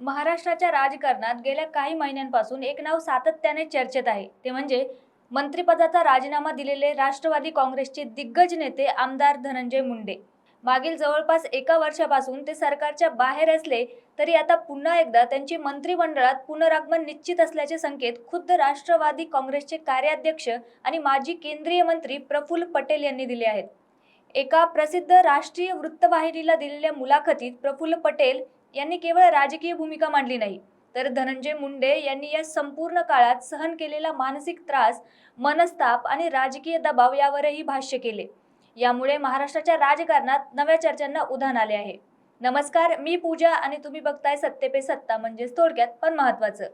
महाराष्ट्राच्या राजकारणात गेल्या काही महिन्यांपासून एक नाव सातत्याने चर्चेत आहे. ते म्हणजे मंत्रिपदाचा राजीनामा दिलेले राष्ट्रवादी काँग्रेसचे दिग्गज नेते आमदार धनंजय मुंडे. मागील जवळपास एका वर्षापासून ते सरकारच्या बाहेर असले तरी आता पुन्हा एकदा त्यांची मंत्रिमंडळात पुनरागमन निश्चित असल्याचे संकेत खुद्द राष्ट्रवादी काँग्रेसचे कार्याध्यक्ष आणि माजी केंद्रीय मंत्री प्रफुल्ल पटेल यांनी दिले आहेत. एका प्रसिद्ध राष्ट्रीय वृत्तवाहिनीला दिलेल्या मुलाखतीत प्रफुल्ल पटेल यांनी केवळ राजकीय भूमिका मांडली नाही तर धनंजय मुंडे यांनी या संपूर्ण काळात सहन केलेला मानसिक त्रास मनस्ताप आणि राजकीय दबाव यावरही भाष्य केले. यामुळे महाराष्ट्राच्या राजकारणात नव्या चर्चांना उधाण आले आहे. नमस्कार मी पूजा आणि तुम्ही बघताय सत्ते पे सत्ता म्हणजेच थोडक्यात पण महत्वाचं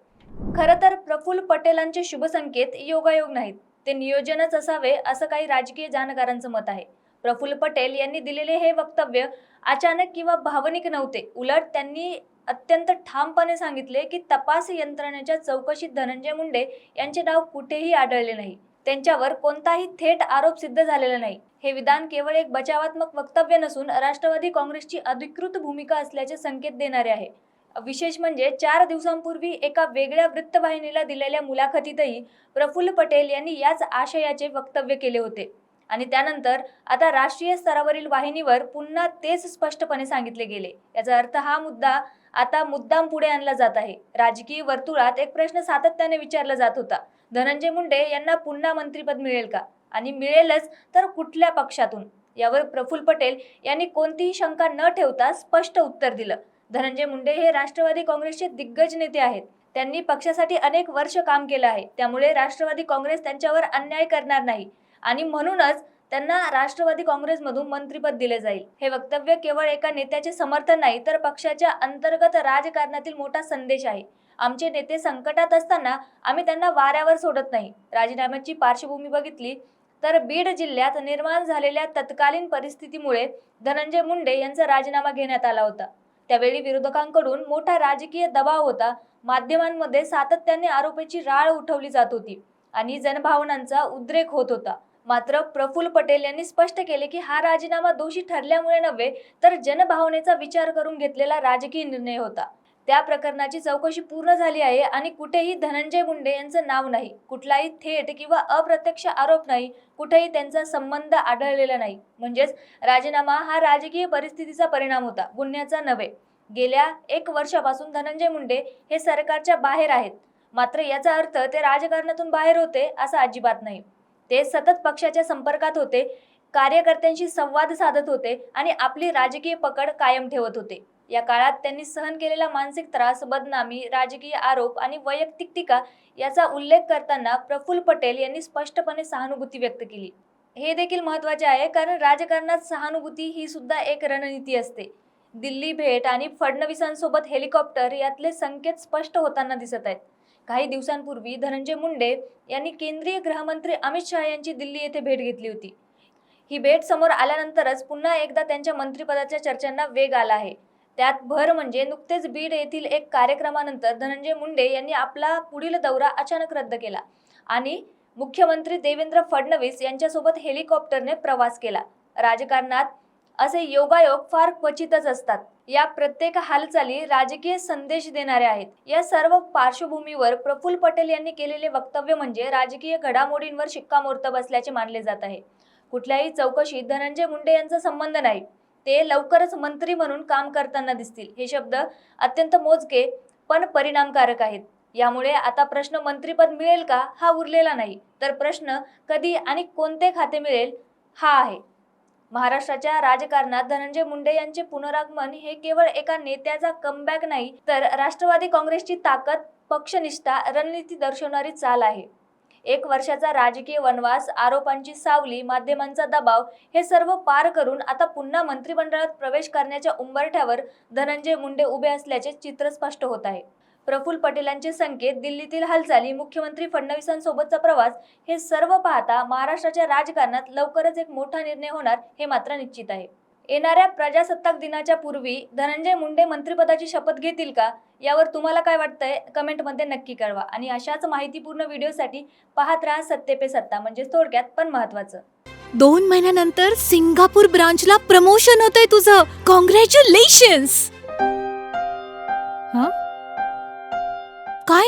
खरं तर प्रफुल्ल पटेलांचे शुभसंकेत योगायोग नाहीत. ते नियोजनच असावे असं काही राजकीय जाणकारांचं मत आहे. प्रफुल्ल पटेल यांनी दिलेले हे वक्तव्य अचानक किंवा भावनिक नव्हते. उलट त्यांनी अत्यंत ठामपणे सांगितले की तपास यंत्रणेच्या चौकशीत धनंजय मुंडे यांचे नाव कुठेही आढळले नाही. त्यांच्यावर कोणताही थेट आरोप सिद्ध झालेला नाही. हे विधान केवळ एक बचावात्मक वक्तव्य नसून राष्ट्रवादी काँग्रेसची अधिकृत भूमिका असल्याचे संकेत देणारे आहे. विशेष म्हणजे चार दिवसांपूर्वी एका वेगळ्या वृत्तवाहिनीला दिलेल्या मुलाखतीतही प्रफुल्ल पटेल यांनी याच आशयाचे वक्तव्य केले होते. आणि त्यानंतर आता राष्ट्रीय स्तरावरील वाहिनीवर पुन्हा तेच स्पष्टपणे सांगितले गेले. याचा अर्थ हा मुद्दा आता मुद्दाम पुढे आणला जात आहे. राजकीय वर्तुळात एक प्रश्न सातत्याने विचारला जात होता. धनंजय मुंडे यांना पुन्हा मंत्रिपद मिळेल का? आणि मिळेलच तर कुठल्या पक्षातून? यावर प्रफुल्ल पटेल यांनी कोणतीही शंका न ठेवता स्पष्ट उत्तर दिलं. धनंजय मुंडे हे राष्ट्रवादी काँग्रेसचे दिग्गज नेते आहेत. त्यांनी पक्षासाठी अनेक वर्ष काम केलं आहे. त्यामुळे राष्ट्रवादी काँग्रेस त्यांच्यावर अन्याय करणार नाही. आणि म्हणूनच त्यांना राष्ट्रवादी काँग्रेसमधून मंत्रिपद दिले जाईल. हे वक्तव्य केवळ एका नेत्याचे समर्थन नाही तर पक्षाच्या अंतर्गत राजकारणातील मोठा संदेश आहे. आमचे नेते संकटात असताना आम्ही त्यांना वाऱ्यावर सोडत नाही. राजीनाम्याची पार्श्वभूमी बघितली तर बीड जिल्ह्यात निर्माण झालेल्या तत्कालीन परिस्थितीमुळे धनंजय मुंडे यांचा राजीनामा घेण्यात आला होता. त्यावेळी विरोधकांकडून मोठा राजकीय दबाव होता. माध्यमांमध्ये सातत्याने आरोपाची राळ उठवली जात होती आणि जनभावनांचा उद्रेक होत होता. मात्र प्रफुल्ल पटेल यांनी स्पष्ट केले की हा राजीनामा दोषी ठरल्यामुळे नव्हे तर जनभावनेचा विचार करून घेतलेला राजकीय निर्णय होता. त्या प्रकरणाची चौकशी पूर्ण झाली आहे आणि कुठेही धनंजय मुंडे यांचं नाव नाही. कुठलाही थेट किंवा अप्रत्यक्ष आरोप नाही. कुठेही त्यांचा संबंध आढळलेला नाही. म्हणजेच राजीनामा हा राजकीय परिस्थितीचा परिणाम होता. गुन्ह्याचा नव्हे. गेल्या एक वर्षापासून धनंजय मुंडे हे सरकारच्या बाहेर आहेत. मात्र याचा अर्थ ते राजकारणातून बाहेर होते असं अजिबात नाही. ते सतत पक्षाच्या संपर्कात होते कार्यकर्त्यांशी संवाद साधत होते आणि आपली राजकीय पकड कायम ठेवत होते. या काळात त्यांनी सहन केलेला मानसिक त्रास बदनामी राजकीय आरोप आणि वैयक्तिक टीका याचा उल्लेख करताना प्रफुल्ल पटेल यांनी स्पष्टपणे सहानुभूती व्यक्त केली. हे देखील महत्त्वाचे आहे कारण राजकारणात सहानुभूती ही सुद्धा एक रणनीती असते. दिल्ली भेट आणि फडणवीसांसोबत हेलिकॉप्टर यातले संकेत स्पष्ट होताना दिसत आहेत. काही दिवसांपूर्वी धनंजय मुंडे यांनी केंद्रीय गृहमंत्री अमित शहा यांची दिल्ली येथे भेट घेतली होती. ही भेट समोर आल्यानंतरच पुन्हा एकदा त्यांच्या मंत्रिपदाच्या चर्चांना वेग आला आहे. त्यात भर म्हणजे नुकतेच बीड येथील एक कार्यक्रमानंतर धनंजय मुंडे यांनी आपला पुढील दौरा अचानक रद्द केला आणि मुख्यमंत्री देवेंद्र फडणवीस यांच्यासोबत हेलिकॉप्टरने प्रवास केला. राजकारणात असे योगायोग फार क्वचितच असतात. या प्रत्येक हालचाली राजकीय संदेश देणाऱ्या आहेत. या सर्व पार्श्वभूमीवर प्रफुल्ल पटेल यांनी केलेले वक्तव्य म्हणजे राजकीय घडामोडींवर शिक्कामोर्तब असल्याचे मानले जात आहे. कुठल्याही चौकशीत धनंजय मुंडे यांचा संबंध नाही. ते लवकरच मंत्री म्हणून काम करताना दिसतील. हे शब्द अत्यंत मोजके पण परिणामकारक आहेत. यामुळे आता प्रश्न मंत्रीपद मिळेल का? हा उरलेला नाही. तर प्रश्न कधी आणि कोणते खाते मिळेल? हा आहे. महाराष्ट्राच्या राजकारणात धनंजय मुंडे यांचे पुनरागमन हे केवळ एका नेत्याचा कमबॅक नाही तर राष्ट्रवादी काँग्रेसची ताकद पक्षनिष्ठा रणनीती दर्शवणारी चाल आहे. एक वर्षाचा राजकीय वनवास आरोपांची सावली माध्यमांचा दबाव हे सर्व पार करून आता पुन्हा मंत्रिमंडळात प्रवेश करण्याच्या उंबरठ्यावर धनंजय मुंडे उभे असल्याचे चित्र स्पष्ट होत आहे. प्रफुल्ल पटेलांचे संकेत दिल्लीतील हालचाली मुख्यमंत्री फडणवीसांसोबतचा प्रवास हे सर्व पाहता महाराष्ट्राच्या राजकारणात लवकरच एक मोठा निर्णय होणार हे मात्र निश्चित आहे. येणाऱ्या प्रजासत्ताक दिनाच्या पूर्वी धनंजय मुंडे मंत्रिपदाची शपथ घेतील का? यावर तुम्हाला काय वाटतंय? कमेंटमध्ये नक्की कळवा आणि अशाच माहितीपूर्ण व्हिडिओसाठी पाहत राहा सत्ते पे सत्ता म्हणजे थोडक्यात पण महत्वाचं दोन महिन्यानंतर सिंगापूर ब्रांचला प्रमोशन होतंय तुझं. कॉंग्रॅच्युलेशन्स